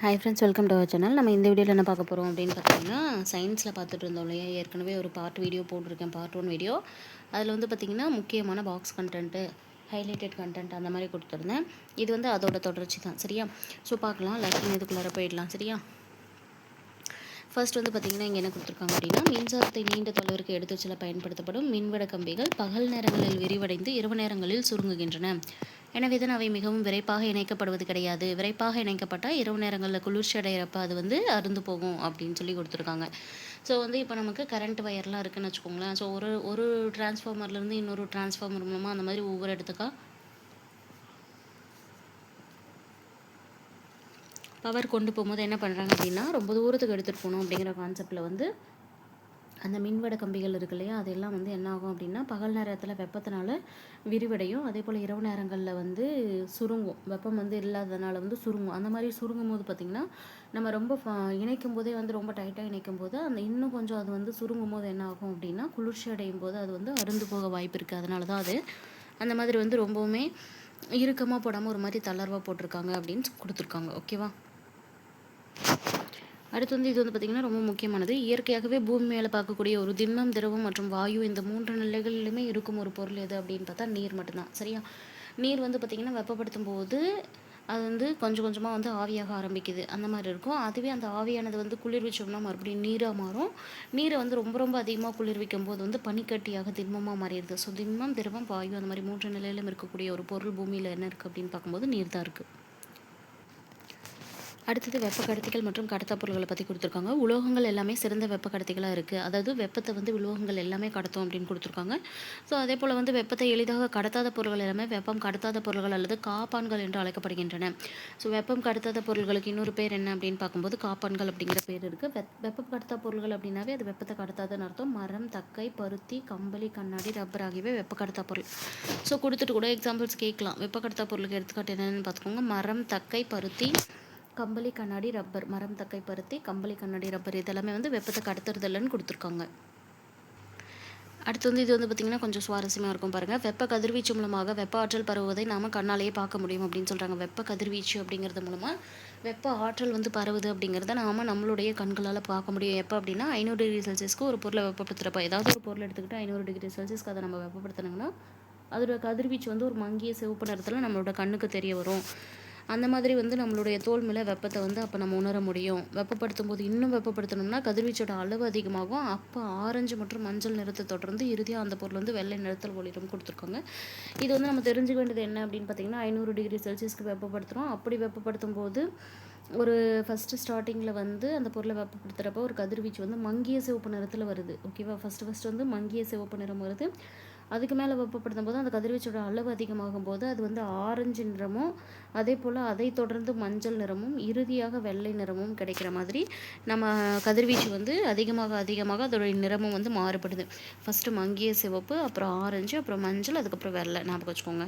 Hi friends welcome to our channel நம்ம இந்த வீடியோவில் என்ன பார்க்க போகிறோம் அப்படின்னு பார்த்தீங்கன்னா சயின்ஸில் பார்த்துட்டு இருந்தோம் இல்லையா? ஏற்கனவே ஒரு பார்ட் வீடியோ போட்டிருக்கேன் பார்ட் ஒன் வீடியோ அதில் வந்து பார்த்திங்கன்னா முக்கியமான பாக்ஸ் கண்டென்ட்டு ஹைலைட்டட் கண்டென்ட் அந்த மாதிரி கொடுத்துருந்தேன். இது வந்து அதோட தொடர்ச்சி தான் சரியா? ஸோ பார்க்கலாம். லைக்கிங் இதுக்குள்ளார போயிடலாம் சரியா? ஃபர்ஸ்ட் வந்து பார்த்திங்கன்னா இங்கே என்ன கொடுத்துருக்காங்க அப்படின்னா மின்சாரத்தை நீண்ட தொலைவிற்கு எடுத்துச் செல்ல பயன்படுத்தப்படும் மின்வட கம்பிகள் பகல் நேரங்களில் விரிவடைந்து இரவு நேரங்களில் சுருங்குகின்றன. எனவே தான் அவை மிகவும் விரைப்பாக இணைக்கப்படுவது கிடையாது. விரைப்பாக இணைக்கப்பட்டால் இரவு நேரங்களில் குளிர்ச்சி அடைகிறப்ப அது வந்து அருந்து போகும் அப்படின்னு சொல்லி கொடுத்துருக்காங்க. ஸோ வந்து இப்போ நமக்கு கரண்ட் ஒயர்லாம் இருக்குதுன்னு வச்சுக்கோங்களேன். ஸோ ஒரு ஒரு டிரான்ஸ்ஃபார்மர்லேருந்து இன்னொரு டிரான்ஸ்ஃபார்மர் மூலமாக அந்த மாதிரி ஒவ்வொரு இடத்துக்கா? பவர் கொண்டு போகும்போது என்ன பண்ணுறாங்க அப்படின்னா ரொம்ப தூரத்துக்கு எடுத்துகிட்டு போகணும் அப்படிங்கிற கான்செப்டில் வந்து அந்த மின்வட கம்பிகள் இருக்கு இல்லையா அதெல்லாம் வந்து என்ன ஆகும் அப்படின்னா பகல் நேரத்தில் வெப்பத்தினால விரிவடையும். அதே போல் இரவு நேரங்களில் வந்து சுருங்கும். வெப்பம் வந்து இல்லாததுனால வந்து சுருங்கும். அந்த மாதிரி சுருங்கும் போது பார்த்திங்கன்னா நம்ம ரொம்ப இணைக்கும் போதே வந்து ரொம்ப டைட்டாக இணைக்கும் போது அந்த இன்னும் கொஞ்சம் அது வந்து சுருங்கும் போது என்ன ஆகும் அப்படின்னா குளிர்ச்சி அடையும் போது அது வந்து அருந்து போக வாய்ப்பு இருக்குது அதனால தான் அது அந்த மாதிரி வந்து ரொம்பவுமே இறுக்கமாக போடாமல் ஒரு மாதிரி தளர்வாக போட்டிருக்காங்க அப்படின்னு கொடுத்துருக்காங்க. ஓகேவா? அடுத்து வந்து இது வந்து பார்த்திங்கன்னா ரொம்ப முக்கியமானது. இயற்கையாகவே பூமி மேலே பார்க்கக்கூடிய ஒரு திண்மம் திரவம் மற்றும் வாயு இந்த மூன்று நிலைகளிலுமே இருக்கும் ஒரு பொருள் எது அப்படின்னு பார்த்தா நீர் மட்டும்தான். சரியா? நீர் வந்து பார்த்திங்கன்னா வெப்பப்படுத்தும் போது அது வந்து கொஞ்சம் கொஞ்சமாக வந்து ஆவியாக ஆரம்பிக்குது. அந்த மாதிரி இருக்கும். அதுவே அந்த ஆவியானது வந்து குளிர்விச்சோம்னா மறுபடியும் நீராக மாறும். நீரை வந்து ரொம்ப ரொம்ப அதிகமாக குளிர்விக்கும் போது வந்து பனிக்கட்டியாக திண்மமாக மாறிடுது. ஸோ திண்மம் திரவம் வாயு அந்த மாதிரி மூன்று நிலையிலும் இருக்கக்கூடிய ஒரு பொருள் பூமியில் என்ன இருக்குது அப்படின்னு பார்க்கும்போது நீர் தான் இருக்குது அடுத்தது வெப்ப கடத்திகள் மற்றும் கடத்தா பொருள்களை பற்றி கொடுத்துருக்காங்க. உலோகங்கள் எல்லாமே சிறந்த வெப்ப கடத்திகளாக இருக்குது அதாவது வெப்பத்தை வந்து உலோகங்கள் எல்லாமே கடத்தும் அப்படின்னு கொடுத்துருக்காங்க. ஸோ அதே போல் வந்து வெப்பத்தை எளிதாக கடத்தாத பொருள்கள் எல்லாமே வெப்பம் கடத்தாத பொருள்கள் அல்லது காப்பான்கள் என்று அழைக்கப்படுகின்றன. ஸோ வெப்பம் கடத்தாத பொருள்களுக்கு இன்னொரு பேர் என்ன அப்படின்னு பார்க்கும்போது காப்பான்கள் அப்படிங்கிற பேர் இருக்குது வெப் வெப்பம் கடத்தா பொருள்கள் அப்படின்னாவே அது வெப்பத்தை கடத்தாதுன்னு அர்த்தம். மரம் தக்கை பருத்தி கம்பளி கண்ணாடி ரப்பர் ஆகியவை வெப்ப கடத்தா பொருள். ஸோ கொடுத்துட்டு கூட எக்ஸாம்பிள்ஸ் கேட்கலாம். வெப்ப கடத்தா பொருளுக்கு எடுத்துக்காட்டு என்னென்னு பார்த்துக்கோங்க. மரம் தக்கை பருத்தி கம்பளி கண்ணாடி ரப்பர் மரம் தக்கை பருத்தி கம்பளி கண்ணாடி ரப்பர் இதெல்லாமே வந்து வெப்பத்தை இல்லைன்னு கொடுத்துருக்காங்க. அடுத்து வந்து இது வந்து பார்த்திங்கன்னா கொஞ்சம் சுவாரஸ்யமாக இருக்கும் பாருங்கள் வெப்ப கதிர்வீச்சு மூலமாக வெப்ப ஆற்றல் பரவுவதை நாம் கண்ணாலேயே பார்க்க முடியும் அப்படின்னு சொல்கிறாங்க வெப்ப கதிர்வீச்சு அப்படிங்கிறது மூலமாக வெப்ப ஆற்றல் வந்து பரவுது அப்படிங்கிறத நாம் நம்மளுடைய கண்களால் பார்க்க முடியும். எப்போ அப்படின்னா ஐநூறு டிகிரி செல்சியஸ்க்கு ஒரு பொருளை வெப்பப்படுத்துகிறப்ப ஏதாவது ஒரு பொருள் எடுத்துக்கிட்டு ஐநூறு டிகிரி செல்சியஸ்க்கு அதை நம்ம வெப்பப்படுத்தினோம்னா அதோட கதிர்வீச்சு வந்து ஒரு மங்கிய சிவப்பு நேரத்தில் நம்மளோட கண்ணுக்கு தெரிய வரும். அந்த மாதிரி வந்து நம்மளுடைய தோல் மேலே வெப்பத்தை வந்து அப்போ நம்ம உணர முடியும். வெப்பப்படுத்தும் போது இன்னும் வெப்பப்படுத்தணும்னா கதிர்வீச்சோட அளவு அதிகமாகும். அப்போ ஆரஞ்சு மற்றும் மஞ்சள் நிறத்தை தொடர்ந்து இறுதியாக அந்த பொருள் வந்து வெள்ளை நிறத்தில் ஒளிரும் கொடுத்துருக்காங்க. இது வந்து நம்ம தெரிஞ்சுக்க வேண்டியது என்ன அப்படின்னு பார்த்தீங்கன்னா ஐநூறு டிகிரி செல்சியஸ்க்கு வெப்பப்படுத்துகிறோம் அப்படி வெப்பப்படுத்தும் போது ஒரு ஃபஸ்ட்டு ஸ்டார்டிங்கில் வந்து அந்த பொருளை வெப்பப்படுத்துகிறப்ப ஒரு கதிர்வீச்சு வந்து மங்கிய சிவப்பு நிறத்தில் வருது. ஓகேவா ஃபஸ்ட்டு ஃபஸ்ட்டு வந்து மங்கிய சிவப்பு நிறம் வருது. அதுக்கு மேலே வெப்பப்படுத்தும் போது அந்த கதிர்வீச்சோட அளவு அதிகமாகும் போது அது வந்து ஆரஞ்சு நிறமும் அதே போல் அதை தொடர்ந்து மஞ்சள் நிறமும் இறுதியாக வெள்ளை நிறமும் கிடைக்கிற மாதிரி நம்ம கதிர்வீச்சு வந்து அதிகமாக அதிகமாக அதோடைய நிறமும் வந்து மாறுபடுது. ஃபஸ்ட்டு மங்கிய சிவப்பு அப்புறம் ஆரஞ்சு அப்புறம் மஞ்சள் அதுக்கப்புறம் வெள்ளை ஞாபகம் வச்சுக்கோங்க.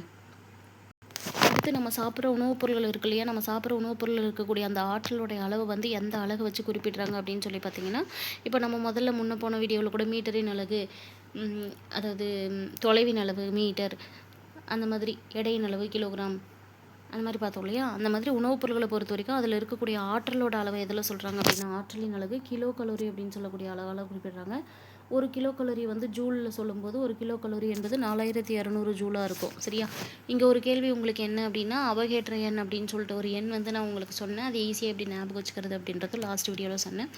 அடுத்து நம்ம சாப்பிட்ற உணவுப் பொருள்கள் இருக்கு இல்லையா? நம்ம சாப்பிட்ற உணவுப் பொருள் இருக்கக்கூடிய அந்த ஆற்றலுடைய அளவு வந்து எந்த அழகு வச்சு குறிப்பிட்றாங்க அப்படின்னு சொல்லி பார்த்தீங்கன்னா இப்போ நம்ம முதல்ல முன்ன போன வீடியோவில் கூட மீட்டரின் அழகு அதாவது தொலைவின் அளவு மீட்டர் அந்த மாதிரி எடையின் அளவு கிலோகிராம் அந்த மாதிரி பார்த்தோம் இல்லையா? அந்த மாதிரி உணவுப் பொருட்களை பொறுத்த வரைக்கும் அதில் இருக்கக்கூடிய ஆற்றலோட அளவை எதில் சொல்கிறாங்க அப்படின்னா ஆற்றலின் அளவு கிலோ கலோரி அப்படின்னு சொல்லக்கூடிய அளவால் குறிப்பிடுறாங்க. ஒரு கிலோ கலோரி வந்து ஜூலில் சொல்லும்போது ஒரு கிலோ கலோரி என்பது நாலாயிரத்தி இரநூறு ஜூலாக இருக்கும். சரியா? இங்கே ஒரு கேள்வி உங்களுக்கு என்ன அப்படின்னா அவகேற்ற எண் அப்படின்னு சொல்லிட்டு ஒரு எண் வந்து நான் உங்களுக்கு சொன்னேன். அது ஈஸியாக எப்படி ஞாபகம் வச்சுக்கிறது அப்படின்றது லாஸ்ட் வீடியோவில் சொன்னேன்.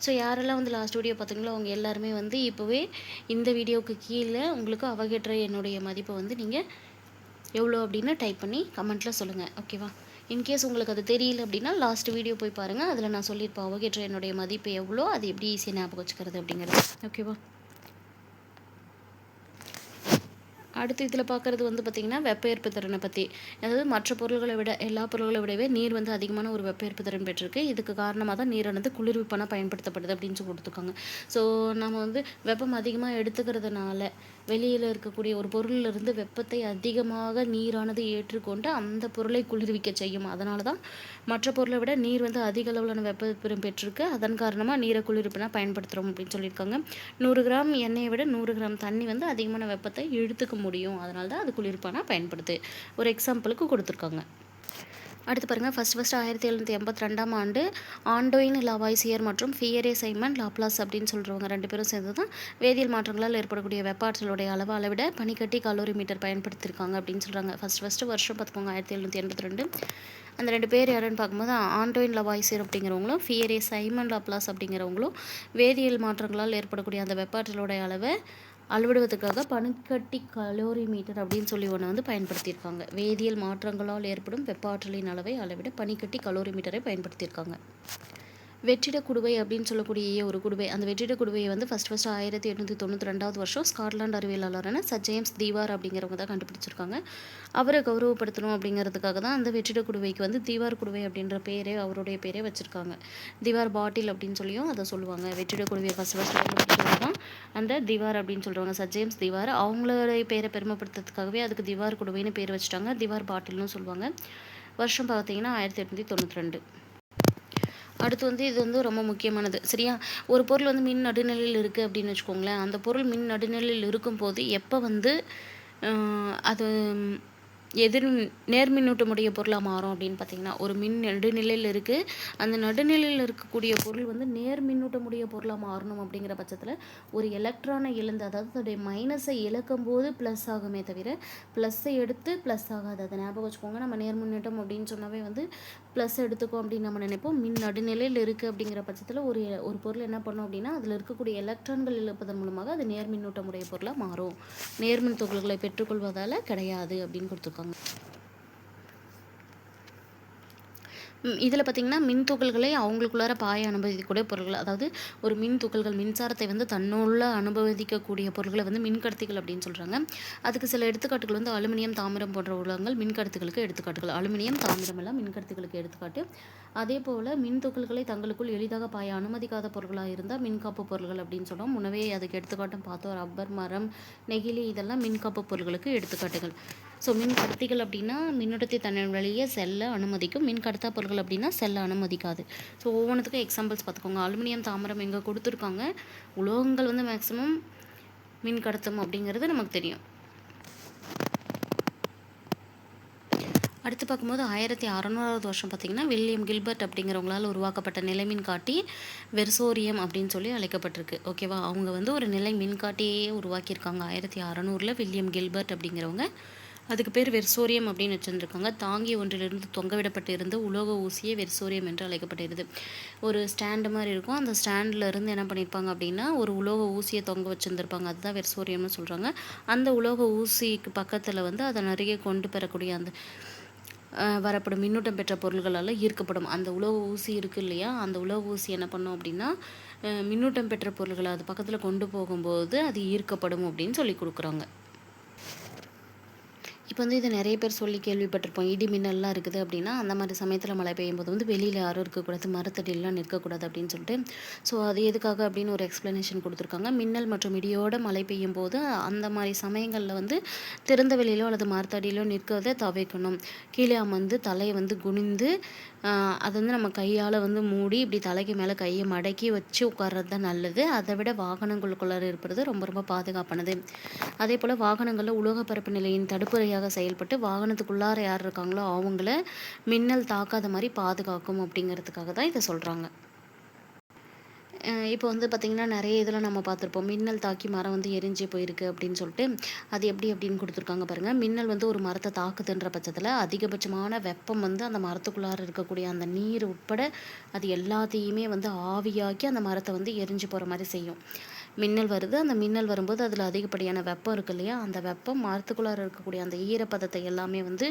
ஸோ யாரெல்லாம் வந்து லாஸ்ட் வீடியோ பார்த்தீங்களோ அவங்க எல்லாருமே வந்து இப்போவே இந்த வீடியோவுக்கு கீழே உங்களுக்கு அவகேற்ற என்னுடைய மதிப்பை வந்து நீங்கள் எவ்வளோ அப்படின்னு டைப் பண்ணி கமெண்ட்டில் சொல்லுங்கள் ஓகேவா இன்கேஸ் உங்களுக்கு அது தெரியல அப்படின்னா லாஸ்ட் வீடியோ போய் பாருங்கள் அதில் நான் சொல்லியிருப்பேன் அவகேற்ற என்னுடைய மதிப்பு எவ்வளோ அது எப்படி ஈஸியாக ஞாபகம் வச்சுக்கிறது அப்படிங்கிறது. ஓகேவா அடுத்து இதில் பார்க்குறது வந்து பார்த்திங்கன்னா வெப்பஏற்பு திறனை பற்றி அதாவது மற்ற பொருள்களை விட எல்லா பொருள்களை விடவே நீர் வந்து அதிகமான ஒரு வெப்ப திறன் பெற்றிருக்கு. இதுக்கு காரணமாக தான் நீரானது குளிர்விப்பான பயன்படுத்தப்படுது அப்படின்னு சொல்லி கொடுத்துருக்காங்க. ஸோ நம்ம வந்து வெப்பம் அதிகமாக எடுத்துக்கிறதுனால வெளியில் இருக்கக்கூடிய ஒரு பொருளிலிருந்து வெப்பத்தை அதிகமாக நீரானது ஏற்றுக்கொண்டு அந்த பொருளை குளிர்விக்க செய்யும். அதனால தான் மற்ற பொருளை விட நீர் வந்து அதிக அளவிலான வெப்பம் பெற்றிருக்கு. அதன் காரணமாக நீரை குளிர்ப்பினா பயன்படுத்துகிறோம் அப்படின்னு சொல்லியிருக்காங்க. நூறு கிராம் எண்ணெயை விட நூறு கிராம் தண்ணி வந்து அதிகமான வெப்பத்தை இழுத்துக்க முடியும். அதனால தான் அது குளிர்ப்பானா பயன்படுது. ஒரு எக்ஸாம்பிளுக்கு கொடுத்துருக்காங்க. அடுத்து பாருங்கள் ஃபஸ்ட் ஃபஸ்ட் ஆயிரத்தி எழுநூற்றி எண்பத்தி ரெண்டாம் ஆண்டு ஆண்டோயின் லவாய்சியர் மற்றும் ஃபியரே சைமன் லாப்லாஸ் அப்படின்னு சொல்கிறவங்க ரெண்டு பேரும் சேர்ந்து தான் வேதியியல் மாற்றங்களால் ஏற்படக்கூடிய வெப்ப ஆற்றலுடைய அளவு அளவிட பனிக்கட்டி கலோரி மீட்டர் பயன்படுத்தியிருக்காங்க அப்படின்னு சொல்கிறாங்க ஃபஸ்ட் ஃபஸ்ட்டு வருஷம் பார்த்துக்கோங்க. ஆயிரத்தி எழுநூற்றி எண்பத்தி ரெண்டு. அந்த ரெண்டு பேர் யாருன்னு பார்க்கும்போது ஆண்டோயின் லவாய்சியர் அப்படிங்கிறவங்களும் ஃபியரே சைமன் லாப்லாஸ் அப்படிங்கிறவங்களும் வேதியியல் மாற்றங்களால் ஏற்படக்கூடிய அந்த வெப்ப ஆற்றலுடைய அளவை அளவிடுவதற்காக பனிக்கட்டி கலோரி மீட்டர் அப்படின்னு சொல்லி ஒன்று வந்து பயன்படுத்தியிருக்காங்க. வேதியியல் மாற்றங்களால் ஏற்படும் வெப்ப ஆற்றலின் அளவை அளவிட பனிக்கட்டி கலோரி மீட்டரை பயன்படுத்தியிருக்காங்க. வெற்றிட குடுவை அப்படின்னு சொல்லக்கூடிய ஒரு குடுவை. அந்த வெற்றிட குடுவையை வந்து ஃபஸ்ட் ஃபஸ்ட் ஆயிரத்தி எட்நூற்றி தொண்ணூற்றி ரெண்டாவது வருஷம் ஸ்காட்லாந்து அறிவியலாளரான சர் ஜேம்ஸ் தீவார் அப்படிங்கிறவங்க தான் கண்டுபிடிச்சிருக்காங்க. அவரை கௌரவப்படுத்தணும் அப்படிங்கிறதுக்காக தான் அந்த வெற்றிட குடுவைக்கு வந்து தீவார் குடுவை அப்படின்ற பேரே அவருடைய பேரே வச்சுருக்காங்க. தீவார் பாட்டில் அப்படின்னு சொல்லியும் அதை சொல்லுவாங்க. வெற்றிட குடுவையை ஃபஸ்ட் ஃபஸ்ட் கண்டுபிடிச்சவங்க தான் அந்த திவார் அப்படின்னு சொல்கிறாங்க சர் ஜேம்ஸ் திவார். அவங்களுடைய பேரை பெருமைப்படுத்துறதுக்காகவே அதுக்கு திவார் குடுவைன்னு பேர் வச்சுட்டாங்க. திவார் பாட்டில்னு சொல்லுவாங்க. வருஷம் பார்த்தீங்கன்னா ஆயிரத்தி எட்நூற்றி தொண்ணூற்றி ரெண்டு. அடுத்து வந்து இது வந்து ரொம்ப முக்கியமானது. சரியா? ஒரு பொருள் வந்து மின் நடுநிலையில் இருக்குது அப்படின்னு வச்சுக்கோங்களேன். அந்த பொருள் மின் நடுநிலையில் இருக்கும்போது எப்போ வந்து அது எதிர் நேர்மின்னூட்டமுடைய பொருளாக மாறும் அப்படின்னு பார்த்தீங்கன்னா ஒரு மின் நடுநிலையில் இருக்குது அந்த நடுநிலையில் இருக்கக்கூடிய பொருள் வந்து நேர்மின்னூட்டமுடைய பொருளாக மாறணும் அப்படிங்கிற பட்சத்தில் ஒரு எலக்ட்ரானை இழந்து அதாவது அதோடைய மைனஸை இழக்கும் போது ப்ளஸ் ஆகுமே தவிர ப்ளஸ்ஸை எடுத்து ப்ளஸ் ஆகாது. அதை ஞாபகம் வச்சுக்கோங்க. நம்ம நேர்மின்னூட்டம் அப்படின்னு சொன்னாவே வந்து ப்ளஸ் எடுத்துக்கும் அப்படின்னு நம்ம நினைப்போம். மின் நடுநிலையில் இருக்குது அப்படிங்கிற பட்சத்தில் ஒரு ஒரு பொருள் என்ன பண்ணும் அப்படின்னா அதில் இருக்கக்கூடிய எலக்ட்ரான்கள் இழப்பதன் மூலமாக அது நேர்மின்னூட்டமுடைய பொருளாக மாறும். நேர்மின் துகள்களை பெற்றுக்கொள்வதால் கிடையாது அப்படின்னு கொடுத்துருக்காங்க. இதில் பார்த்திங்கன்னா மின் துகள்களை அவங்களுக்குள்ளார பாய அனுமதிக்கக்கூடிய பொருட்கள் அதாவது ஒரு மின் துகள்கள் மின்சாரத்தை வந்து தன்னுள்ள அனுபவிக்கக்கூடிய பொருட்களை வந்து மின்கடத்திகள் அப்படின்னு சொல்கிறாங்க அதுக்கு சில எடுத்துக்காட்டுகள் வந்து அலுமினியம் தாமிரம் போன்ற உலகங்கள் மின்கடத்துகளுக்கு எடுத்துக்காட்டுகள். அலுமினியம் தாமிரம் எல்லாம் மின்கடத்துகளுக்கு எடுத்துக்காட்டு. அதே போல் மின் துகள்களை தங்களுக்குள் எளிதாக பாய அனுமதிக்காத பொருட்களாக இருந்தால் மின்காப்பு பொருட்கள் அப்படின்னு சொல்கிறோம் உணவே அதுக்கு எடுத்துக்காட்டும் பார்த்தோம். ரப்பர் மரம் நெகிழி இதெல்லாம் மின்காப்பு பொருட்களுக்கு எடுத்துக்காட்டுகள். ஸோ மின் கடத்திகள் அப்படின்னா மின்னோட்டத்தை தன்னின் வழியே செல்ல அனுமதிக்கும். மின் கடத்தா பொருட்கள் அப்படின்னா செல்ல அனுமதிக்காது. ஸோ ஒவ்வொன்றுத்துக்கும் எக்ஸாம்பிள்ஸ் பார்த்துக்கோங்க. அலுமினியம் தாமரம் எங்கே கொடுத்துருக்காங்க? உலோகங்கள் வந்து மேக்ஸிமம் மின் கடத்தும் அப்படிங்கிறது நமக்கு தெரியும். அடுத்து பார்க்கும்போது ஆயிரத்தி அறநூறாவது வருஷம் பார்த்திங்கன்னா வில்லியம் கில்பர்ட் அப்படிங்கிறவங்களால் உருவாக்கப்பட்ட நிலை மின்காட்டி வெர்சோரியம் அப்படின்னு சொல்லி அழைக்கப்பட்டிருக்கு. ஓகேவா அவங்க வந்து ஒரு நிலை மின்காட்டியே உருவாக்கியிருக்காங்க. ஆயிரத்தி அறநூறில் வில்லியம் கில்பர்ட் அப்படிங்கிறவங்க. அதுக்கு பேர் வெர்சோரியம் அப்படின்னு வச்சுருந்துருக்காங்க. தாங்கி ஒன்றிலிருந்து தொங்கவிடப்பட்டு இருந்த உலோக ஊசியே வெர்சோரியம் என்று அழைக்கப்படுகிறது ஒரு ஸ்டாண்டு மாதிரி இருக்கும். அந்த ஸ்டாண்டில் இருந்து என்ன பண்ணியிருப்பாங்க அப்படின்னா ஒரு உலோக ஊசியை தொங்க வச்சுருந்துருப்பாங்க. அதுதான் வெர்சோரியம்னு சொல்கிறாங்க அந்த உலோக ஊசிக்கு பக்கத்தில் வந்து அதை நிறைய கொண்டு பெறக்கூடிய அந்த வரப்படும் மின்னூட்டம் பெற்ற பொருள்களால் ஈர்க்கப்படும். அந்த உலோக ஊசி இருக்குது இல்லையா? அந்த உலோக ஊசி என்ன பண்ணும் அப்படின்னா மின்னூட்டம் பெற்ற பொருள்களை அது பக்கத்தில் கொண்டு போகும்போது அது ஈர்க்கப்படும் அப்படின்னு சொல்லி கொடுக்குறாங்க. இப்போ வந்து இதை நிறைய பேர் சொல்லி கேள்விப்பட்டிருப்போம். இடி மின்னல்லாம் இருக்குது அப்படின்னா அந்த மாதிரி சமயத்தில் மழை பெய்யும் போது வந்து வெளியில் யாரும் இருக்கக்கூடாது மரத்தடியிலாம் நிற்கக்கூடாது அப்படின்னு சொல்லிட்டு. ஸோ அது எதுக்காக அப்படின்னு ஒரு எக்ஸ்ப்ளனேஷன் கொடுத்துருக்காங்க. மின்னல் மற்றும் இடியோட மழை பெய்யும் போது அந்த மாதிரி சமயங்களில் வந்து திறந்த வெளியிலோ அல்லது மரத்தடியிலோ நிற்கிறத தவிர்க்கணும். கீழே அமர்ந்து தலையை வந்து குனிந்து அது வந்து நம்ம கையால் வந்து மூடி இப்படி தலைக்கு மேலே கையை மடக்கி வச்சு உட்கார்றது தான் நல்லது. அதை விட வாகனங்களுக்குள்ளார இருப்பது ரொம்ப ரொம்ப பாதுகாப்பானது. அதே போல் வாகனங்களில் உலோக பரப்பு நிலையின் தடுப்புறையாக செயல்பட்டு வாகனத்துக்குள்ளார யார் இருக்காங்களோ அவங்கள மின்னல் தாக்காத மாதிரி பாதுகாக்கும் அப்படிங்கிறதுக்காக தான் இதை சொல்கிறாங்க இப்போ வந்து பார்த்திங்கன்னா நிறைய இதில் நம்ம பார்த்துருப்போம். மின்னல் தாக்கி மரம் வந்து எரிஞ்சு போயிருக்கு அப்படின்னு சொல்லிட்டு அது எப்படி அப்படின்னு கொடுத்துருக்காங்க பாருங்கள் மின்னல் வந்து ஒரு மரத்தை தாக்குதுன்ற பட்சத்தில் அதிகபட்சமான வெப்பம் வந்து அந்த மரத்துக்குள்ளார இருக்கக்கூடிய அந்த நீர் உட்பட அது எல்லாத்தையுமே வந்து ஆவியாக்கி அந்த மரத்தை வந்து எரிஞ்சு போகிற மாதிரி செய்யும். மின்னல் வருது. அந்த மின்னல் வரும்போது அதில் அதிகப்படியான வெப்பம் இருக்கு இல்லையா? அந்த வெப்பம் மரத்துக்குள்ளார இருக்கக்கூடிய அந்த ஈரப்பதத்தை எல்லாமே வந்து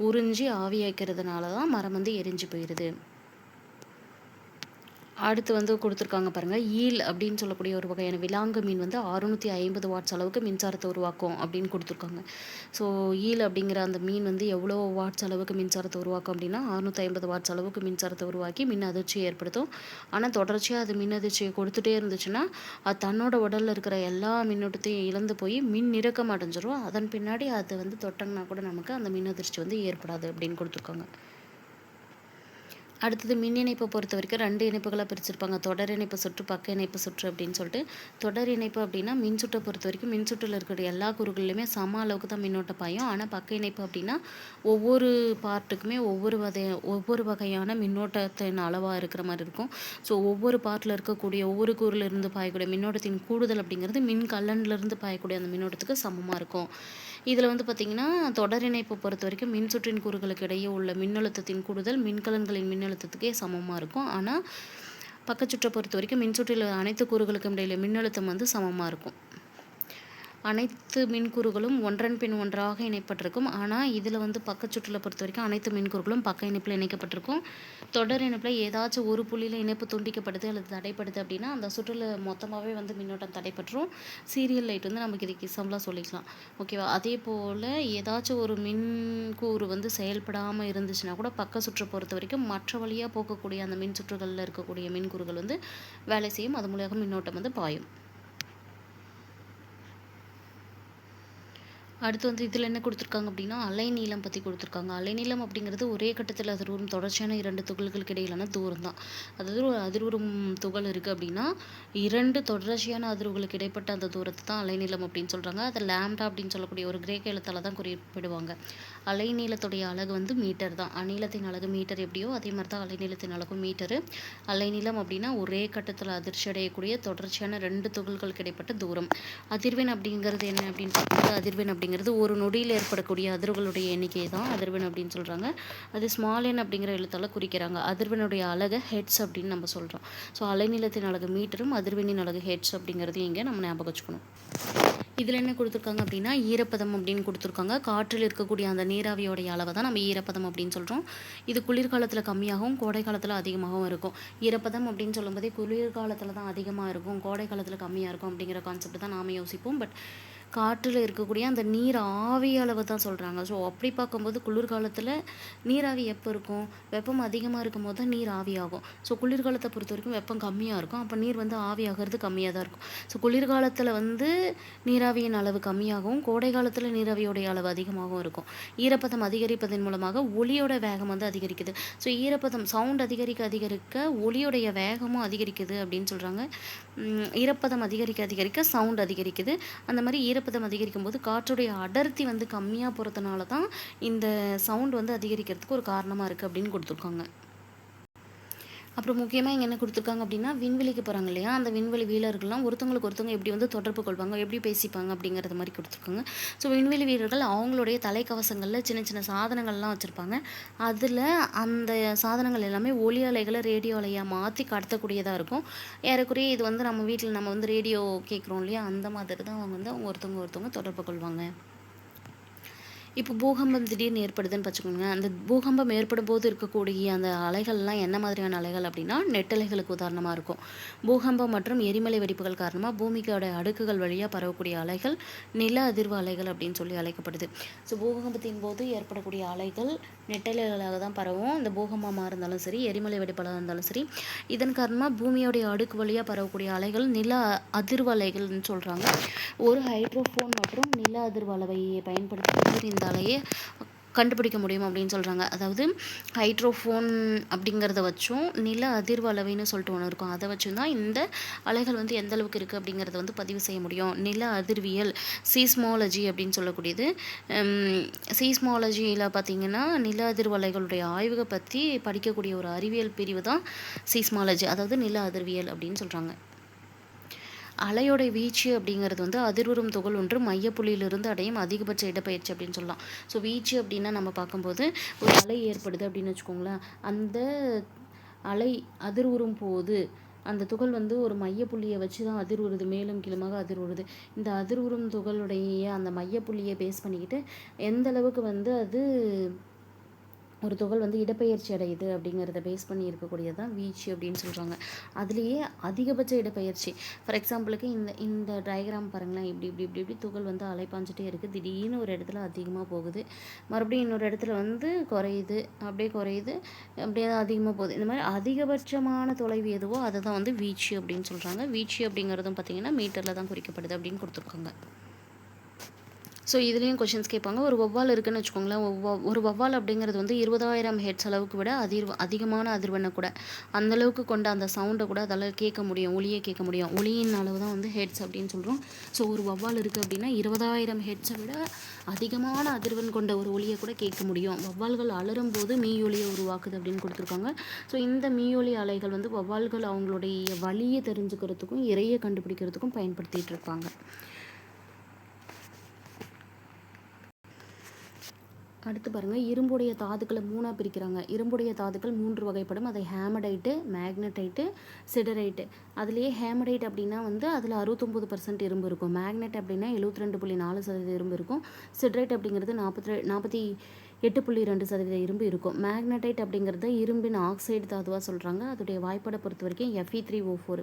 உறிஞ்சி ஆவியாக்கிறதுனால தான் மரம் வந்து எரிஞ்சு போயிடுது அடுத்து வந்து கொடுத்துருக்காங்க பாருங்கள் ஈல் அப்படின்னு சொல்லக்கூடிய ஒரு வகையான விலாங்கு மீன் வந்து அறுநூற்றி ஐம்பது வாட்ஸ் அளவுக்கு மின்சாரத்தை உருவாக்கும் அப்படின்னு கொடுத்துருக்காங்க. ஸோ ஈல் அப்படிங்கிற அந்த மீன் வந்து எவ்வளோ வாட்ஸ் அளவுக்கு மின்சாரத்தை உருவாக்கும் அப்படின்னா அறுநூற்றி ஐம்பது வாட்ஸ் அளவுக்கு மின்சாரத்தை உருவாக்கி மின் அதிர்ச்சியை ஏற்படுத்தும். ஆனால் தொடர்ச்சியாக அது மின் அதிர்ச்சியை கொடுத்துட்டே இருந்துச்சுன்னா அது தன்னோட உடலில் இருக்கிற எல்லா மின்னோட்டத்தையும் இழந்து போய் மின் இறக்கம் அடைஞ்சிரும். அதன் பின்னாடி அது வந்து தொட்டங்கன்னா கூட நமக்கு அந்த மின் அதிர்ச்சி வந்து ஏற்படாது அப்படின்னு கொடுத்துருக்காங்க. அடுத்தது மின் இணைப்பை பொறுத்த வரைக்கும் ரெண்டு இணைப்புகளாக பிரிச்சிருப்பாங்க. தொடர் இணைப்பு சுற்று பக்க இணைப்பு சுற்று அப்படின்னு சொல்லிட்டு தொடர் இணைப்பு அப்படின்னா மின் சுற்றை பொறுத்த வரைக்கும் மின் சுற்றில் இருக்கிற எல்லா கூறுகள்லையுமே சம அளவுக்கு தான் மின்னோட்டம் பாயும். ஆனால் பக்க இணைப்பு அப்படின்னா ஒவ்வொரு பார்ட்டுக்குமே ஒவ்வொரு வகை ஒவ்வொரு வகையான மின்னோட்டத்தின் அளவாக இருக்கிற மாதிரி இருக்கும். ஸோ ஒவ்வொரு பார்ட்டில் இருக்கக்கூடிய ஒவ்வொரு கூறில் இருந்து பாயக்கூடிய மின்னோட்டத்தின் கூடுதல் அப்படிங்கிறது மின் கல்லன்லேருந்து பாயக்கூடிய அந்த மின்னோட்டத்துக்கு சமமாக இருக்கும். இதில் வந்து பார்த்திங்கன்னா தொடர் இணைப்பை பொறுத்த வரைக்கும் மின் சுற்றின் கூறுகளுக்கு இடையே உள்ள மின்னழுத்தத்தின் கூடுதல் மின்கலன்களின் மின்னழுத்தத்துக்கே சமமாக இருக்கும். ஆனால் பக்கச்சுற்றை பொறுத்த வரைக்கும் மின்சுற்றில் அனைத்து கூறுகளுக்கும் இடையில மின்னழுத்தம் வந்து சமமாக இருக்கும். அனைத்து மின்கூறுகளும் ஒன்றன் பின் ஒன்றாக இணைப்பட்டிருக்கும். ஆனால் இதில் வந்து பக்கச்சுற்றில் பொறுத்த வரைக்கும் அனைத்து மின்கூறுகளும் பக்க இணைப்பில் இணைக்கப்பட்டிருக்கும். தொடர் இணைப்பில் ஏதாச்சும் ஒரு புள்ளியில் இணைப்பு துண்டிக்கப்படுது அல்லது தடைப்படுது அப்படின்னா அந்த சுற்றில் மொத்தமாகவே வந்து மின்னோட்டம் தடைப்பட்டுரும் சீரியல் லைட் வந்து நமக்கு இதுக்கு எக்ஸாம்பிளாக சொல்லிக்கலாம். ஓகேவா அதே போல் ஏதாச்சும் ஒரு மின்கூறு வந்து செயல்படாமல் இருந்துச்சுன்னா கூட பக்க சுற்றை பொறுத்த வரைக்கும் மற்ற வழியாக போகக்கூடிய அந்த மின் சுற்றுகளில் இருக்கக்கூடிய மின்கூறுகள் வந்து வேலை செய்யும். அது மூலியமாக மின்னோட்டம் வந்து பாயும். அடுத்து வந்து இதில் என்ன கொடுத்துருக்காங்க அப்படின்னா அலைநீளம் பற்றி கொடுத்துருக்காங்க. அலைநீளம் அப்படிங்கிறது ஒரே கட்டத்தில் அதிர்வுறும் தொடர்ச்சியான இரண்டு துகள்களுக்கு இடையிலான தூரம் தான் அதாவது ஒரு அதிர்வுறும் துகள் இருக்குது அப்படின்னா இரண்டு தொடர்ச்சியான அதிர்வுகளுக்கு இடைப்பட்ட அந்த தூரத்தை தான் அலைநீளம் அப்படின்னு சொல்கிறாங்க அதை லேம்டா அப்படின்னு சொல்லக்கூடிய ஒரு கிரேக்க எழுத்தால் தான் குறிப்பிடுவாங்க. அலைநீளத்துடைய அலகு வந்து மீட்டர் தான். அநீளத்தின் அழகு மீட்டர் எப்படியோ அதே மாதிரி தான் அலைநீளத்தின் அழகும் மீட்டரு. அலைநீளம் அப்படின்னா ஒரே கட்டத்தில் அதிர்ச்சி அடையக்கூடிய தொடர்ச்சியான ரெண்டு துகள்களுக்கு இடைப்பட்ட தூரம். அதிர்வெண் அப்படிங்கிறது என்ன அப்படின்னு பார்த்தீங்கன்னா அதிர்வெண் அப்படிங்கிறது ஒரு நொடியில் ஏற்படக்கூடிய அதிர்வுகளுடைய எண்ணிக்கை தான் அதிர்வெண் அப்படின்னு சொல்கிறாங்க அது ஸ்மால் என் அப்படிங்கிற எழுத்தால் குறிக்கிறாங்க. அதிர்வெண்ணுடைய அலகை ஹெட்ஸ் அப்படின்னு நம்ம சொல்கிறோம் ஸோ அலைநிலத்தின் அழகு மீட்டரும் அதிர்வெண்ணின் அழகு ஹெட்ஸ் அப்படிங்கிறது இங்கே நம்ம ஞாபகம் வச்சுக்கணும். இதில் என்ன கொடுத்துருக்காங்க அப்படின்னா ஈரப்பதம் அப்படின்னு கொடுத்துருக்காங்க. காற்றில் இருக்கக்கூடிய அந்த நீராவியோடைய அளவை தான் நம்ம ஈரப்பதம் அப்படின்னு சொல்கிறோம் இது குளிர்காலத்தில் கம்மியாகவும் கோடை காலத்தில் அதிகமாகவும் இருக்கும். ஈரப்பதம் அப்படின்னு சொல்லும்போதே குளிர்காலத்தில் தான் அதிகமாக இருக்கும். கோடை காலத்தில் கம்மியாக இருக்கும் அப்படிங்கிற கான்செப்ட் தான் நாம் யோசிப்போம். பட் காற்றில் இருக்கக்கூடிய அந்த நீர் ஆவி அளவு தான் சொல்கிறாங்க ஸோ அப்படி பார்க்கும்போது குளிர்காலத்தில் நீராவி எப்போ இருக்கும்? வெப்பம் அதிகமாக இருக்கும் போது தான் நீர் ஆவியாகும் ஸோ குளிர்காலத்தை பொறுத்த வரைக்கும் வெப்பம் கம்மியாக இருக்கும். அப்போ நீர் வந்து ஆவியாகிறது கம்மியாக தான் இருக்கும். ஸோ குளிர்காலத்தில் வந்து நீராவியின் அளவு கம்மியாகவும் கோடை காலத்தில் நீராவியோடைய அளவு அதிகமாகவும் இருக்கும். ஈரப்பதம் அதிகரிப்பதன் மூலமாக ஒளியோட வேகம் வந்து அதிகரிக்குது. ஸோ ஈரப்பதம் சவுண்ட் அதிகரிக்க அதிகரிக்க ஒளியோடைய வேகமும் அதிகரிக்குது அப்படின்னு சொல்கிறாங்க ஈரப்பதம் அதிகரிக்க அதிகரிக்க சவுண்ட் அதிகரிக்குது. அந்த மாதிரி ஈரப்பதம் அதிகரிக்கும் போது காற்றுடைய அடர்த்தி வந்து கம்மியாக போகிறதுனால தான் இந்த சவுண்ட் வந்து அதிகரிக்கிறதுக்கு ஒரு காரணமாக இருக்குது அப்படின்னு கொடுத்துருக்காங்க. அப்புறம் முக்கியமாக இங்கே என்ன கொடுத்துருக்காங்க அப்படின்னா விண்வெளிக்கு போகிறாங்க இல்லையா? அந்த விண்வெளி வீரர்கள்லாம் ஒருத்தவங்களுக்கு ஒருத்தவங்க எப்படி வந்து தொடர்பு கொள்வாங்க எப்படி பேசிப்பாங்க அப்படிங்கிறது மாதிரி கொடுத்துருக்காங்க. ஸோ விண்வெளி வீரர்கள் அவங்களுடைய தலைக்கவசங்களில் சின்ன சின்ன சாதனங்கள்லாம் வச்சுருப்பாங்க. அதில் அந்த சாதனங்கள் எல்லாமே ஒலி அலைகளை ரேடியோ அலையாக மாற்றி கடத்தக்கூடியதாக இருக்கும். ஏறக்குறைய இது வந்து நம்ம வீட்டில் நம்ம வந்து ரேடியோ கேட்குறோம் இல்லையா? அந்த மாதிரி தான் அவங்க வந்து அவங்க ஒருத்தவங்க ஒருத்தவங்க தொடர்பு கொள்வாங்க. இப்போ பூகம்பம் திடீர்னு ஏற்படுதுன்னு வச்சுக்கோங்க. அந்த பூகம்பம் ஏற்படும் போது இருக்கக்கூடிய அந்த அலைகள்லாம் என்ன மாதிரியான அலைகள் அப்படின்னா நெட்டலைகளுக்கு உதாரணமாக இருக்கும். பூகம்பம் மற்றும் எரிமலை வெடிப்புகள் காரணமாக பூமிக்கோட அடுக்குகள் வழியாக பரவக்கூடிய அலைகள் நில அதிர்வு அலைகள் அப்படின்னு சொல்லி அழைக்கப்படுது. ஸோ பூகம்பத்தின் போது ஏற்படக்கூடிய அலைகள் நெட்டலைகளாக தான் பரவும். இந்த பூகம்பமாக இருந்தாலும் சரி எரிமலை வெடிப்பலாக இருந்தாலும் சரி இதன் காரணமாக பூமியோடைய அடுக்கு வழியாக பரவக்கூடிய அலைகள் நில அதிர்வு அலைகள்னு சொல்கிறாங்க ஒரு ஹைட்ரோஃபோன் மற்றும் நில அதிர்வு அளவையை பயன்படுத்தி இந்த அலையை கண்டுபிடிக்க முடியும் அப்படின்னு சொல்கிறாங்க அதாவது ஹைட்ரோஃபோன் அப்படிங்கிறத வச்சும் நில அதிர்வு அளவைன்னு சொல்லிட்டு ஒன்று இருக்கும். அதை வச்சும் தான் இந்த அலைகள் வந்து எந்த அளவுக்கு இருக்குது அப்படிங்கிறத வந்து பதிவு செய்ய முடியும். நில அதிர்வியல் சீஸ்மாலஜி அப்படின்னு சொல்லக்கூடியது. சீஸ்மாலஜியில் பார்த்திங்கன்னா நில அதிர்வு அலைகளுடைய ஆய்வுகளை பற்றி படிக்கக்கூடிய ஒரு அறிவியல் பிரிவு தான் சீஸ்மாலஜி அதாவது நில அதிர்வியல் அப்படின்னு சொல்கிறாங்க அலையோட வீச்சு அப்படிங்கிறது வந்து அதிர்வுறும் துகள் ஒன்று மையப்புள்ளியிலிருந்து அடையும் அதிகபட்ச இடப்பெயர்ச்சி அப்படின்னு சொல்லலாம். ஸோ வீச்சு அப்படின்னா நம்ம பார்க்கும்போது ஒரு அலை ஏற்படுது அப்படின்னு வச்சுக்கோங்களேன். அந்த அலை அதிர்வுறும் போது அந்த துகள் வந்து ஒரு மையப்புள்ளியை வச்சு தான் அதிர்வுறுது மேலும் கீழுமாக அதிர்வுறுது இந்த அதிர்வுறும் துகளுடைய அந்த மையப்புள்ளியை பேஸ் பண்ணிக்கிட்டு எந்த அளவுக்கு வந்து அது ஒரு துகள் வந்து இடப்பெயர்ச்சி அடையுது அப்படிங்கிறத பேஸ் பண்ணி இருக்கக்கூடியது தான் வீச்சு அப்படின்னு சொல்கிறாங்க அதுலேயே அதிகபட்ச இடப்பெயர்ச்சி. ஃபார் எக்ஸாம்பிளுக்கு இந்த இந்த டயக்ராம் பாருங்களேன். இப்படி இப்படி இப்படி இப்படி துகள் வந்து அலைப்பாஞ்சிட்டே இருக்குது திடீர்னு ஒரு இடத்துல அதிகமாக போகுது. மறுபடியும் இன்னொரு இடத்துல வந்து குறையுது. அப்படியே குறையுது. அப்படியே அதிகமாக போகுது. இந்த மாதிரி அதிகபட்சமான தொலைவு எதுவோ அதை தான் வந்து வீச்சு அப்படின்னு சொல்கிறாங்க வீச்சு அப்படிங்கிறதும் பார்த்திங்கன்னா மீட்டரில் தான் குறிக்கப்படுது அப்படின்னு கொடுத்துருக்காங்க. ஸோ இதுலேயும் கொஷின்ஸ் கேட்பாங்க. ஒரு வவ்வால் இருக்குன்னு வச்சுக்கோங்களேன். ஒவ்வொ- ஒரு வவ்வால் அப்படிங்கிறது வந்து இருபதாயிரம் ஹெட்ஸ் அளவுக்கு விட அதிர் அதிகமான அதிர்வெண்ணை கூட அந்த அளவுக்கு கொண்ட அந்த சவுண்டை கூட அதால் கேட்க முடியும். ஒளியை கேட்க முடியும். ஒளியின் அளவு தான் வந்து ஹெட்ஸ் அப்படின்னு சொல்கிறோம் ஸோ ஒரு வவ்வால் இருக்குது அப்படின்னா இருபதாயிரம் ஹெட்ஸை விட அதிகமான அதிர்வெண் கொண்ட ஒரு ஒளியை கூட கேட்க முடியும். வவ்வால்கள் அலறும் போது மீயொலியை உருவாக்குது அப்படின்னு கொடுத்துருக்காங்க. ஸோ இந்த மீயொலி அலைகள் வந்து வவ்வால்கள் அவங்களுடைய வழியை தெரிஞ்சுக்கிறதுக்கும் இறையை கண்டுபிடிக்கிறதுக்கும் பயன்படுத்திகிட்டு இருப்பாங்க. அடுத்து பாருங்கள் இரும்புடைய தாதுக்களை மூணாக பிரிக்கிறாங்க. இரும்புடைய தாதுக்கள் மூன்று வகைப்படும். அதை ஹேமடைட்டு மேக்னடைட்டு சிடரைட்டு அதுலேயே ஹேமடைட் அப்படின்னா வந்து அதில் அறுபத்தொம்போது பர்சன்ட் இரும்பு இருக்கும். மேக்னெட் அப்படின்னா எழுபத்தி ரெண்டு புள்ளி நாலு சதவீதம் இரும்பு இருக்கும். சிடரைட் அப்படிங்கிறது நாற்பத்தி நாற்பத்தி எட்டு புள்ளி ரெண்டு சதவீத இரும்பு இருக்கும். மேக்னடைட் அப்படிங்கிறது இரும்பின் ஆக்சைடு தாதுவாக சொல்கிறாங்க அதோடைய வாய்ப்பாடை பொறுத்த வரைக்கும் F E three O four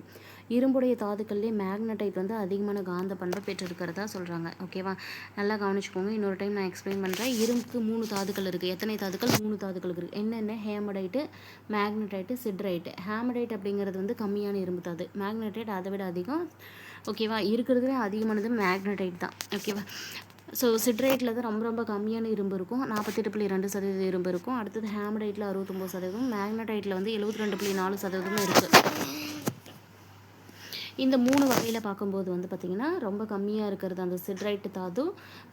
இரும்புடைய தாதுக்கள்லேயே மேக்னடைட் வந்து அதிகமான காந்த பண்பை பெற்றிருக்கிறதா சொல்கிறாங்க ஓகேவா நல்லா கவனிச்சுக்கோங்க. இன்னொரு டைம் நான் எக்ஸ்பிளைன் பண்ணுறேன் இரும்புக்கு மூணு தாதுக்கள் இருக்குது எத்தனை தாதுக்கள்? மூணு தாதுக்கள் இருக்குது என்னென்ன ஹேமடைட்டு மேக்னடைட்டு சிட்ரைட்டு ஹேமடைட் அப்படிங்கிறது வந்து கம்மியான இரும்பு தாது. மேக்னடைட் அதை விட அதிகம் ஓகேவா இருக்கிறதுலே அதிகமானது மேக்னடைட் தான். ஓகேவா ஸோ சிட்ரேட்டில் தான் ரொம்ப ரொம்ப கம்மியான இரும்பு இருக்கும். நாற்பத்தெட்டு புள்ளி ரெண்டு சதவீதம் இரும்பு இருக்கும். அடுத்தது ஹேமடைட்டில் அறுபத்தொம்போது சதவீதம். மேக்னடைட்டில் வந்து எழுபத்தி ரெண்டு புள்ளி நாலு சதவீதமும் இருக்குது இந்த மூணு வகையில் பார்க்கும்போது வந்து பார்த்திங்கன்னா ரொம்ப கம்மியாக இருக்கிறது அந்த சிட்ரைட்டு தாது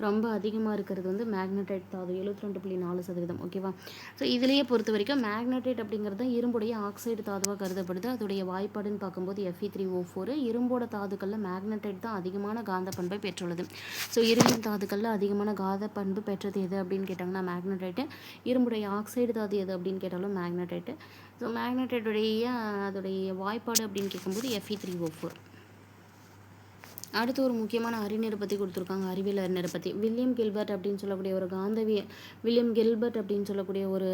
ரொம்ப அதிகமாக இருக்கிறது வந்து மேக்னடைட் தாது எழுபத்தி ரெண்டு புள்ளி நாலு சதவீதம் ஓகேவா ஸோ இதுலேயே பொறுத்த வரைக்கும் மேக்னடைட் அப்படிங்கிறது தான் இரும்புடைய ஆக்சைடு தாதுவாக கருதப்படுது. அதோடைய வாய்ப்பாடுன்னு பார்க்கும்போது F E three O four இரும்போட தாதுக்களில் மேக்னடைட் தான் அதிகமான காந்த பண்பை பெற்றுள்ளது. ஸோ இரும்பின் தாதுக்களில் அதிகமான காந்த பண்பு பெற்றது எது அப்படின்னு கேட்டாங்கன்னா மேக்னடைட்டு. இரும்புடைய ஆக்சைடு தாது எது அப்படின்னு கேட்டாலும் மேக்னடைட்டு. ஸோ மேக்னடைட்டுடைய அதோடைய வாய்ப்பாடு அப்படின்னு கேட்கும்போது எஃப்இ த்ரீ ஓ ஃபோர் அடுத்து ஒரு முக்கியமான அறிஞரை பற்றி கொடுத்துருக்காங்க அறிவியல் அறிஞரை பற்றி வில்லியம் கில்பர்ட் அப்படின்னு சொல்லக்கூடிய ஒரு காந்தவிய வில்லியம் கில்பர்ட் அப்படின்னு சொல்லக்கூடிய ஒரு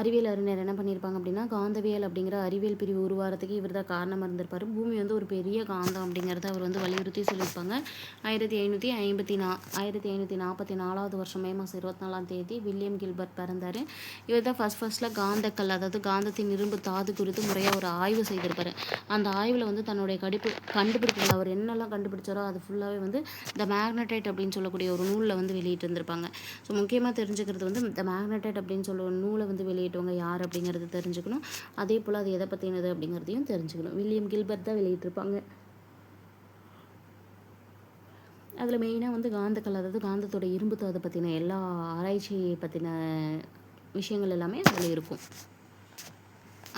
அறிவியல் அறிஞர் என்ன பண்ணியிருப்பாங்க அப்படின்னா காந்தவியல் அப்படிங்கிற அறிவியல் பிரிவு உருவாகிறதுக்கு இவர் தான் காரணமாக இருந்திருப்பார். பூமி வந்து ஒரு பெரிய காந்தம் அப்படிங்கிறத அவர் வந்து வலியுறுத்தி சொல்லியிருப்பாங்க. ஆயிரத்தி ஐநூற்றி ஐம்பத்தி நா ஆயிரத்தி ஐநூற்றி நாற்பத்தி நாலாவது வருஷம் மே மாதம் இருபத்தி நாலாம் தேதி வில்லியம் கில்பர்ட் பிறந்தார். இவர் தான் ஃபஸ்ட் ஃபஸ்ட்டில் காந்தக்கல் அதாவது காந்தத்தின் இரும்பு தாது குறித்து முறையாக ஒரு ஆய்வு செய்திருப்பார். அந்த ஆய்வில் வந்து தன்னுடைய கடிப்பு கண்டுபிடிப்புகள் அவர் என்னெல்லாம் கண்டுபிடிச்சாரோ அது ஃபுல்லாகவே வந்து த மேக்னடைட் அப்படின்னு சொல்லக்கூடிய ஒரு நூலில் வந்து வெளியிட்டு இருந்திருப்பாங்க ஸோ முக்கியமாக தெரிஞ்சுக்கிறது வந்து த மேக்னடைட் அப்படின்னு சொல்ல நூலை வந்து வெளியிட்டவங்க யார் அப்படிங்கிறது தெரிஞ்சுக்கணும். அதே போல் அது எதை பற்றினது அப்படிங்கிறதையும் தெரிஞ்சுக்கணும். வில்லியம் கில்பர்ட் தான் வெளியிட்டிருப்பாங்க. அதில் மெயினாக வந்து காந்தக்கல் அதாவது காந்தத்தோட இரும்பு அதை பற்றின எல்லா ஆராய்ச்சி பற்றின விஷயங்கள் எல்லாமே அதில் இருக்கும்.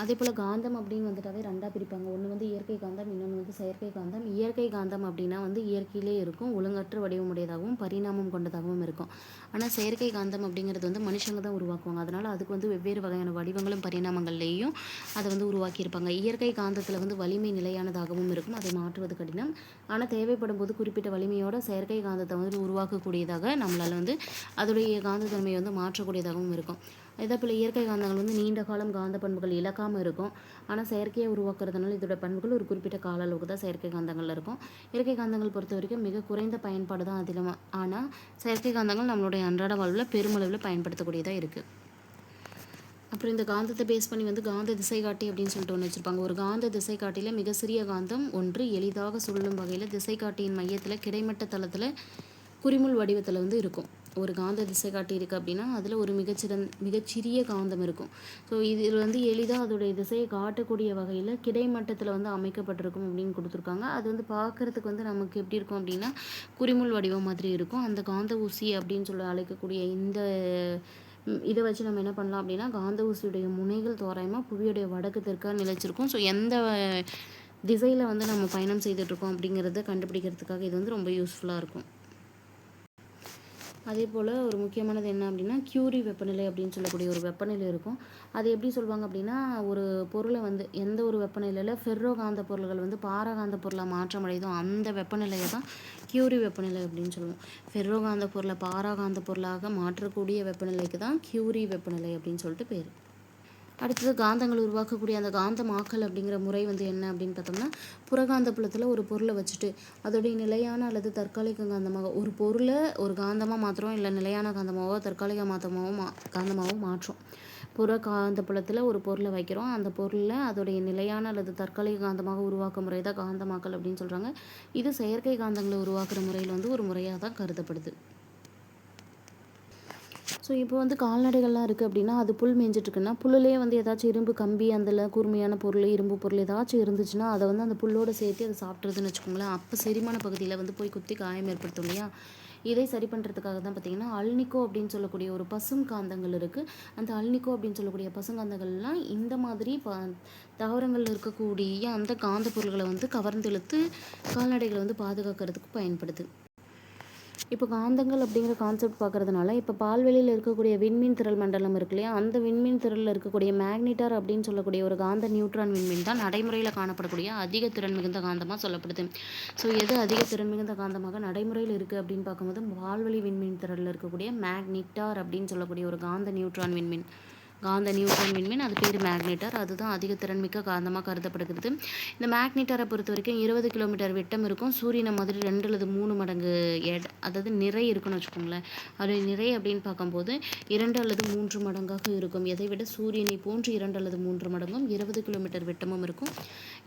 அதே போல் காந்தம் அப்படின்னு வந்துட்டாவே ரெண்டாக பிரிப்பாங்க. ஒன்று வந்து இயற்கை காந்தம் இன்னொன்று வந்து செயற்கை காந்தம். இயற்கை காந்தம் அப்படின்னா வந்து இயற்கையிலே இருக்கும். ஒழுங்கற்ற வடிவமுடையதாகவும் பரிணாமம் கொண்டதாகவும் இருக்கும். ஆனால் செயற்கை காந்தம் அப்படிங்கிறது வந்து மனுஷங்க தான் உருவாக்குவாங்க. அதனால் அதுக்கு வந்து வெவ்வேறு வகையான வடிவங்களும் பரிணாமங்கள்லேயும் அதை வந்து உருவாக்கியிருப்பாங்க. இயற்கை காந்தத்தில் வந்து வலிமை நிலையானதாகவும் இருக்கும். அதை மாற்றுவது கடினம். ஆனால் தேவைப்படும் போது குறிப்பிட்ட வலிமையோட செயற்கை காந்தத்தை வந்து உருவாக்கக்கூடியதாக நம்மளால் வந்து அதோடைய காந்தத்தன்மையை வந்து மாற்றக்கூடியதாகவும் இருக்கும். இதே போல் இயற்கை காந்தங்கள் வந்து நீண்ட காலம் காந்த பண்புகள் இழக்காமல் இருக்கும். ஆனால் செயற்கையை உருவாக்குறதுனால இதோட பண்புகள் ஒரு குறிப்பிட்ட கால அளவுக்கு தான் செயற்கை காந்தங்கள் இருக்கும். இயற்கை காந்தங்கள் பொறுத்த வரைக்கும் மிக குறைந்த பயன்பாடு தான் அதிகம். ஆனால் செயற்கை காந்தங்கள் நம்மளுடைய அன்றாட வாழ்வில் பெருமளவில் பயன்படுத்தக்கூடியதாக இருக்குது அப்புறம் இந்த காந்தத்தை பேஸ் பண்ணி வந்து காந்த திசைகாட்டி அப்படின்னு சொல்லிட்டு ஒன்று வச்சுருப்பாங்க. ஒரு காந்த திசைகாட்டியில் மிக சிறிய காந்தம் ஒன்று எளிதாக சுழலும் வகையில் திசைகாட்டியின் மையத்தில் கிடைமட்ட தளத்தில் குறிமுள் வடிவத்தில் வந்து இருக்கும். ஒரு காந்த திசைகாட்டி இருக்குது அப்படின்னா அதில் ஒரு மிகச்சிறந் மிகச்சிறிய காந்தம் இருக்கும். ஸோ இதில் வந்து எளிதாக அதோடைய திசையை காட்டக்கூடிய வகையில் கிடைமட்டத்தில் வந்து அமைக்கப்பட்டிருக்கும் அப்படின்னு கொடுத்துருக்காங்க. அது வந்து பார்க்குறதுக்கு வந்து நமக்கு எப்படி இருக்கும் அப்படின்னா குறிமுள் வடிவம் மாதிரி இருக்கும். அந்த காந்த ஊசி அப்படின்னு சொல்லி அழைக்கக்கூடிய இந்த இதை வச்சு நம்ம என்ன பண்ணலாம் அப்படின்னா காந்த ஊசியுடைய முனைகள் தோராயமாக புவியுடைய வடக்கு தெற்காக நிலைச்சிருக்கும். ஸோ எந்த திசையில் வந்து நம்ம பயணம் செய்துட்ருக்கோம் அப்படிங்கிறத கண்டுபிடிக்கிறதுக்காக இது வந்து ரொம்ப யூஸ்ஃபுல்லாக இருக்கும். அதே போல் ஒரு முக்கியமானது என்ன அப்படின்னா கியூரி வெப்பநிலை அப்படின்னு சொல்லக்கூடிய ஒரு வெப்பநிலை இருக்கும். அது எப்படி சொல்லுவாங்க அப்படின்னா ஒரு பொருளை வந்து எந்த ஒரு வெப்பநிலையில் ஃபெர்ரோ காந்த பொருள்கள் வந்து பாரகாந்த பொருளாக மாற்றமடையுதோ அந்த வெப்பநிலையை தான் கியூரி வெப்பநிலை அப்படின்னு சொல்லுவோம். ஃபெர்ரோ காந்த பொருளை பாராகாந்த பொருளாக மாற்றக்கூடிய வெப்பநிலைக்கு தான் கியூரி வெப்பநிலை அப்படின்னு சொல்லிட்டு பேர். அடுத்தது காந்தங்கள் உருவாக்கக்கூடிய அந்த காந்தமாக்கல் அப்படிங்கிற முறை வந்து என்ன அப்படின்னு பார்த்தோம்னா புறகாந்த புலத்தில் ஒரு பொருளை வச்சுட்டு அதோடைய நிலையான அல்லது தற்காலிக காந்தமாக ஒரு பொருளை ஒரு காந்தமாக மாற்றுறோம் இல்லை நிலையான காந்தமாகவோ தற்காலிக மாத்தமாகவோ மா காந்தமாகவோ மாற்றும். புற காந்த புலத்தில் ஒரு பொருளை வைக்கிறோம். அந்த பொருளில் அதோடைய நிலையான அல்லது தற்காலிக காந்தமாக உருவாக்கும் முறை தான் காந்தமாக்கல் அப்படின்னு சொல்கிறாங்க இது செயற்கை காந்தங்களை உருவாக்குற முறையில் வந்து ஒரு முறையாக தான் கருதப்படுது. ஸோ இப்போ வந்து கால்நடைகள்லாம் இருக்குது அப்படின்னா அது புல் மேய்ஞ்சிட்ருக்குன்னா புல்லுலேயே வந்து ஏதாச்சும் இரும்பு கம்பி அதில் கூர்மையான பொருள் இரும்பு பொருள் ஏதாச்சும் இருந்துச்சுன்னா அதை வந்து அந்த புல்லோட சேர்த்து அதை சாப்பிட்றதுன்னு வச்சுக்கோங்களேன் அப்போ செரிமான பகுதியில் வந்து போய் குத்தி காயம் ஏற்படுத்தும் இல்லையா? இதை சரி பண்ணுறதுக்காக தான் பார்த்தீங்கன்னா அல்னிக்கோ அப்படின்னு சொல்லக்கூடிய ஒரு பசும் காந்தங்கள் இருக்குது அந்த அல்னிக்கோ அப்படின்னு சொல்லக்கூடிய பசுங்காந்தங்கள்லாம் இந்த மாதிரி ப தாவரங்களில் இருக்கக்கூடிய அந்த காந்த பொருள்களை வந்து கவர்ந்து இழுத்து கால்நடைகளை வந்து பாதுகாக்கிறதுக்கு பயன்படுது. இப்போ காந்தங்கள் அப்படிங்கிற கான்செப்ட் பார்க்குறதுனால இப்போ பால்வெளியில் இருக்கக்கூடிய விண்மீன் திரள் மண்டலம் இருக்கு இல்லையா? அந்த விண்மீன் திரளில் இருக்கக்கூடிய மேக்னிட்டார் அப்படின்னு சொல்லக்கூடிய ஒரு காந்த நியூட்ரான் விண்மீன் தான் நடைமுறையில் காணப்படக்கூடிய அதிக திறன் மிகுந்த காந்தமாக சொல்லப்படுது. ஸோ எது அதிக திறன் மிகுந்த காந்தமாக நடைமுறையில் இருக்குது அப்படின்னு பார்க்கும்போது பால்வெளி விண்மீன் திரளில் இருக்கக்கூடிய மேக்னிட்டார் அப்படின்னு சொல்லக்கூடிய ஒரு காந்த நியூட்ரான் விண்மீன். காந்த நியூட்ரான் விண்மீன் அது பேர் மேக்னேட்டர். அதுதான் அதிக திறன்மிக்க காந்தமாக கருதப்படுகிறது. இந்த மேக்னேட்டரை பொறுத்த வரைக்கும் இருபது கிலோமீட்டர் விட்டம் இருக்கும். சூரியனை மாதிரி ரெண்டு அல்லது மூணு மடங்கு எட் அதாவது நிறை இருக்குன்னு வச்சுக்கோங்களேன். அது நிறை அப்படின்னு பார்க்கும்போது இரண்டு அல்லது மூன்று மடங்காக இருக்கும். எதை விட சூரியனை போன்று இரண்டு அல்லது மூன்று மடங்கும் இருபது கிலோமீட்டர் விட்டமும் இருக்கும்.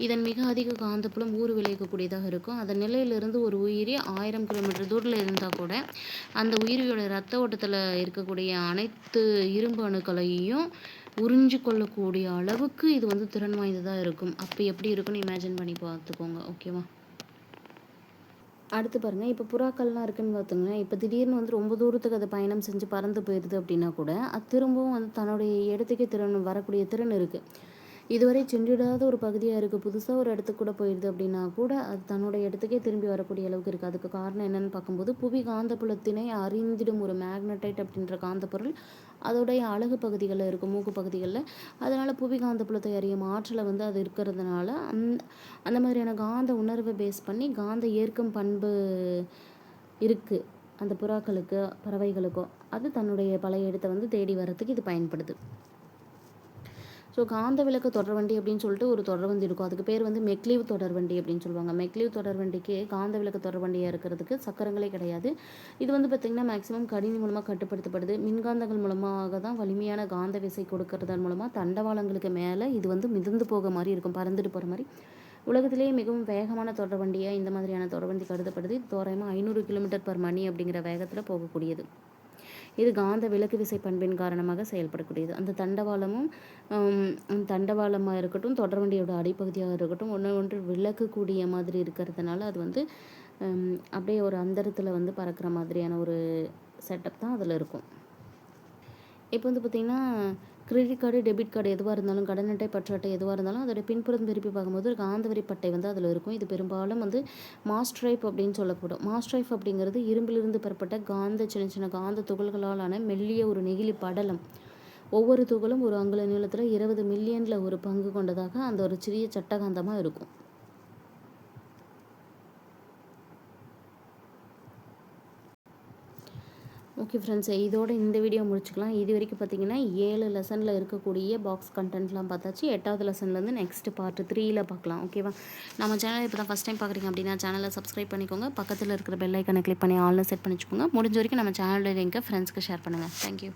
இதன் மிக அதிக காந்தப்புலம் ஊறு விளைவிக்கக்கூடியதாக இருக்கும். அதன் நிலையிலிருந்து ஒரு உயிரி ஆயிரம் கிலோமீட்டர் தூரத்தில் இருந்தால் கூட அந்த உயிரியோட ரத்த ஓட்டத்தில் இருக்கக்கூடிய அனைத்து இரும்பு அணுக்களையும் உறிஞ்சு கொள்ளக்கூடிய அளவுக்கு இது வந்து திறன் வாய்ந்ததாக இருக்கும். அப்போ எப்படி இருக்குன்னு இமேஜின் பண்ணி பார்த்துக்கோங்க ஓகேவா அடுத்து பாருங்கள் இப்போ புறாக்கள்லாம் இருக்குன்னு பார்த்துங்களேன். இப்போ திடீர்னு வந்து ரொம்ப தூரத்துக்கு அது பயணம் செஞ்சு பறந்து போயிடுது அப்படின்னா கூட அது திரும்பவும் வந்து தன்னுடைய இடத்துக்கே திறன் வரக்கூடிய திறன் இருக்குது இதுவரை சென்றிடாத ஒரு பகுதியாக இருக்குது புதுசாக ஒரு இடத்துக்கு கூட போயிடுது அப்படின்னா கூட அது தன்னோட இடத்துக்கே திரும்பி வரக்கூடிய அளவுக்கு இருக்குது அதுக்கு காரணம் என்னென்னு பார்க்கும்போது புவி காந்தப்புலத்தினை அறிந்திடும் ஒரு மேக்னட்டைட் அப்படின்ற காந்தப்பொருள் அதோடைய அழகு பகுதிகளில் இருக்கும் மூக்கு பகுதிகளில். அதனால் புவி காந்தப்புலத்தை அறியும் ஆற்றலை வந்து அது இருக்கிறதுனால அந் அந்த மாதிரியான காந்த உணர்வை பேஸ் பண்ணி காந்த ஏற்கும் பண்பு இருக்குது அந்த புறாக்களுக்கு பறவைகளுக்கோ அது தன்னுடைய பழைய இடத்தை வந்து தேடி வர்றதுக்கு இது பயன்படுது. ஸோ காந்த விளக்கு தொடர்வண்டி அப்படின்னு சொல்லிட்டு ஒரு தொடர்வண்டி இருக்கும். அதுக்கு பேர் வந்து மெக்லீவ் தொடர்வண்டி அப்படின்னு சொல்லுவாங்க. மெக்லீவ் தொடர்வண்டிக்கு காந்த விளக்கு தொடர்வண்டியாக இருக்கிறதுக்கு சக்கரங்களே கிடையாது. இது வந்து பார்த்திங்கன்னா மேக்ஸிமம் கணினி மூலமாக கட்டுப்படுத்தப்படுது. மின்காந்தங்கள் மூலமாக தான் வலிமையான காந்த விசை கொடுக்கறதன் மூலமாக தண்டவாளங்களுக்கு மேலே இது வந்து மிதந்து போக மாதிரி இருக்கும். பறந்துட்டு போகிற மாதிரி. உலகத்திலேயே மிகவும் வேகமான தொடர்வண்டியாக இந்த மாதிரியான தொடர்வண்டி கருதப்படுது. தோராயமாக ஐநூறு கிலோமீட்டர் பர் மணி அப்படிங்கிற வேகத்தில் போகக்கூடியது. இது காந்த விலக்கு விசை பண்பின் காரணமாக செயல்படக்கூடியது. அந்த தண்டவாளமும் தண்டவாளமாக இருக்கட்டும் தொடர்வண்டியோட அடிப்பகுதியாக இருக்கட்டும் ஒன்று ஒன்று விளக்கக்கூடிய மாதிரி இருக்கிறதுனால அது வந்து அப்படியே ஒரு அந்தரத்தில் வந்து பறக்கிற மாதிரியான ஒரு செட்டப் தான் அதில் இருக்கும். இப்போ வந்து பார்த்திங்கன்னா கிரெடிட் கார்டு டெபிட் கார்டு எதுவாக இருந்தாலும் கடன் அட்டை பற்று அட்டை எதுவாக இருந்தாலும் அதோட பின்புறம் திருப்பி பார்க்கும்போது காந்தவரி பட்டை வந்து அதில் இருக்கும். இது பெரும்பாலும் வந்து மாஸ்ட்ரைப் அப்படின்னு சொல்லப்படும் மாஸ்ட்ரைப் அப்படிங்கிறது இரும்பிலிருந்து பெறப்பட்ட காந்த சின்ன சின்ன காந்த துகள்களாலான மெல்லிய ஒரு நெகிழி படலம். ஒவ்வொரு துகளும் ஒரு அங்குல நீளத்தில் இருபது மில்லியனில் ஒரு பங்கு கொண்டதாக அந்த ஒரு சிறிய சட்டகாந்தமாக இருக்கும். ஓகே ஃப்ரெண்ட்ஸ் இதோட இந்த வீடியோ முடிச்சுக்கலாம். இது வரைக்கும் பார்த்தீங்கன்னா ஏழு லெசனில் இருக்கக்கூடிய பாக்ஸ் கண்டென்ட்லாம் பார்த்தாச்சு. எட்டாவது லெசன்லேருந்து நெக்ஸ்ட் பார்ட் த்ரீயில் பார்க்கலாம். ஓகேவா நம்ம சேனல் இப்போ தான் ஃபஸ்ட் டைம் பார்க்குறீங்க அப்படின்னா சேனலை சப்ஸ்கிரைப் பண்ணிக்கோங்க. பக்கத்தில் இருக்கிற பெல் ஐக்கனை கிளிக் பண்ணி ஆன்லைன் செட் பண்ணி வச்சுக்கோங்க. முடிஞ்ச வரைக்கும் நம்ம சேனலோட லிங்கை ஃப்ரெண்ட்ஸ்க்கு ஷேர் பண்ணுங்கள் தேங்க்யூ